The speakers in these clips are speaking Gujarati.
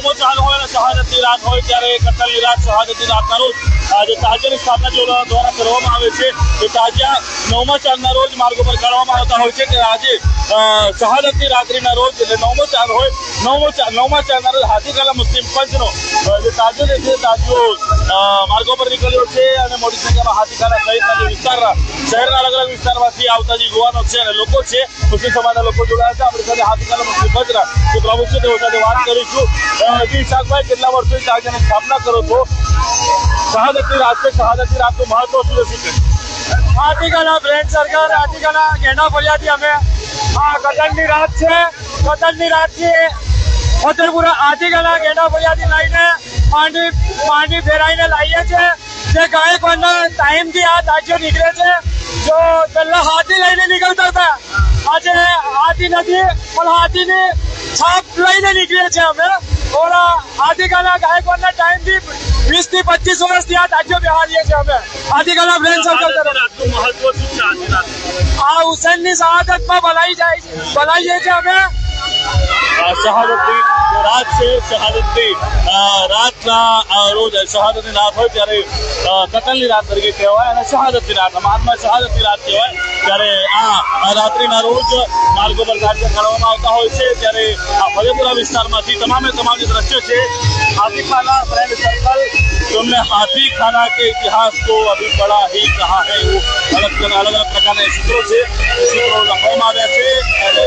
નવમો ચાંદ હોય અને શહાદતની રાત હોય ત્યારે કતલની રાત શહાદતની રાતના રોજ આજે તાજિયાની સ્થાપના જો દ્વારા કરવામાં આવે છે તો તાજિયા નવમા ચાંદના રોજ માર્ગો પર કાઢવામાં આવતા હોય છે કે આજે શહાદતની રાત્રિના રોજ એટલે નવમો ચાંદ હોય નવમો ચાર નવમા ચાંદના રોજ હાજીકાલા મુસ્લિમ પંચનો જે તાજો જે છે તાજો માર્ગો પર નીકળ્યો છે અને મોટી સંખ્યામાં હાથીકાલા સહિતના જે વિસ્તારના શહેરના અલગ અલગ વિસ્તારમાંથી આવતા જે યુવાનો છે અને લોકો છે મુસ્લિમ સમાજના લોકો જોડાયા છે. આપણી સાથે હાથીકાલા મુસ્લિમ પંચના જે પ્રમુખ છે તેઓ સાથે વાત કરીશું. અ, શાકભાઈ કેટલા વર્ષોથી તાજિયાની સ્થાપના કરો છો? શહાદતની રાત છે શહાદતની રાતનું મહત્વ શું શું છે? આર્ટિકલના ફ્રેન્ડ સર્કલ આર્ટિકલના ગેંડા ફળિયાથી અમે. આ કતનની રાત છે કતલની રાતથી ફતેપુરા આર્ટિકલના ગેંડા ફળિયાથી લઈને પાણી પાણી ફેરાઈને લાવીએ છીએ જે ગાયકવાડના ટાઈમથી આ તાજ્યો નીકળે છે. જો પહેલા હાથી લઈને નીકળતા હતા. આજે હાથી નથી પણ હાથીની છાપ લઈને નીકળીએ છીએ અમે. ઓલા આર્ટિકલના ગાયકવાડના ટાઈમથી વીસથી પચીસ વર્ષથી આ રાજ્ય બિહારીએ છીએ અમે. આર્ટિકલના બ્રેન સર્કલ તરફ. આ હુસેનની શહાદતમાં ભલાઈ જાય છે. ભલાઈએ છીએ અમે. શહાદતની રાત છે, શહાદતની રાતના રોજ શહાદતની રાત હોય ત્યારે કતલની રાત તરીકે કહેવાય અને શહાદતની રાત. માનમાં શહાદતની રાત કહેવાય. ત્યારે આ રાત્રિના રોજ માર્ગો પર કાર્ય કરવામાં આવતા હોય છે. ત્યારે આ ફતેપુરા વિસ્તારમાંથી તમામે તમામ જે દ્રશ્યો છે હાથીખાના ફ્રેન્ડ हमने हाथी खाना के इतिहास को अभी बड़ा ही कहा है वो अलग अलग अलग प्रकारना સૂત્રો છે સૂત્રો લખવામાં આવ્યા છે અને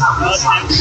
Gracias.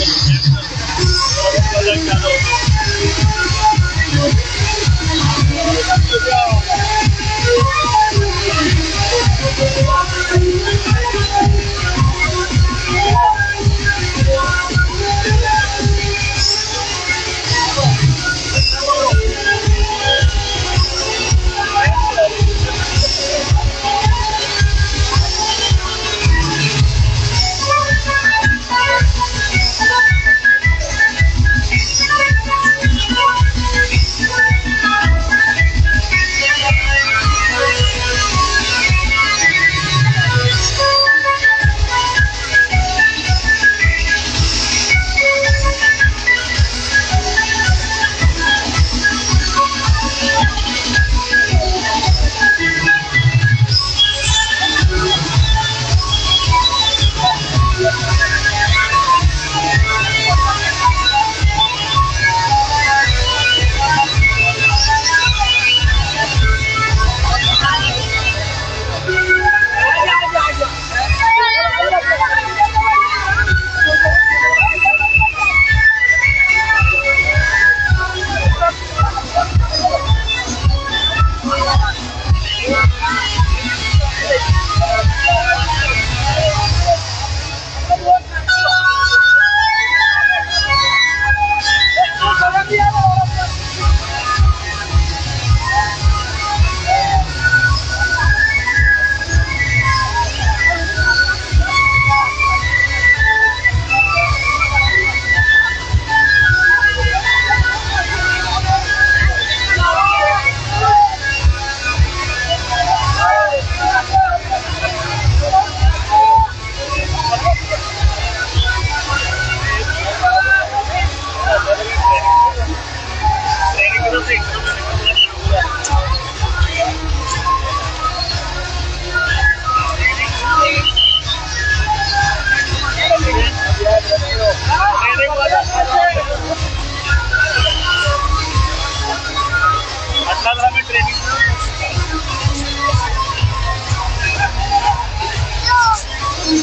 આ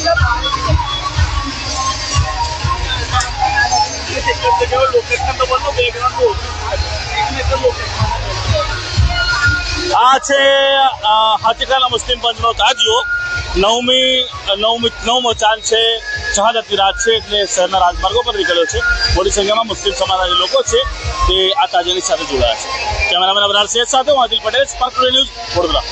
છે હાથીખાના મુસ્લિમ પંચનો તાજીઓ. નવમી નવમી, નવમો ચાંદ છે, શહાદતની રાત છે, એટલે શહેરના રાજમાર્ગો પર નીકળ્યો છે. મોટી સંખ્યામાં મુસ્લિમ સમાજના લોકો છે, તે આ તાજીઓની સાથે જોડાયા છે. કેમેરામેન અબરાર શેઠ સાથે હું આદિલ પટેલ, સ્પાર્ક ન્યૂઝ વડોદરા.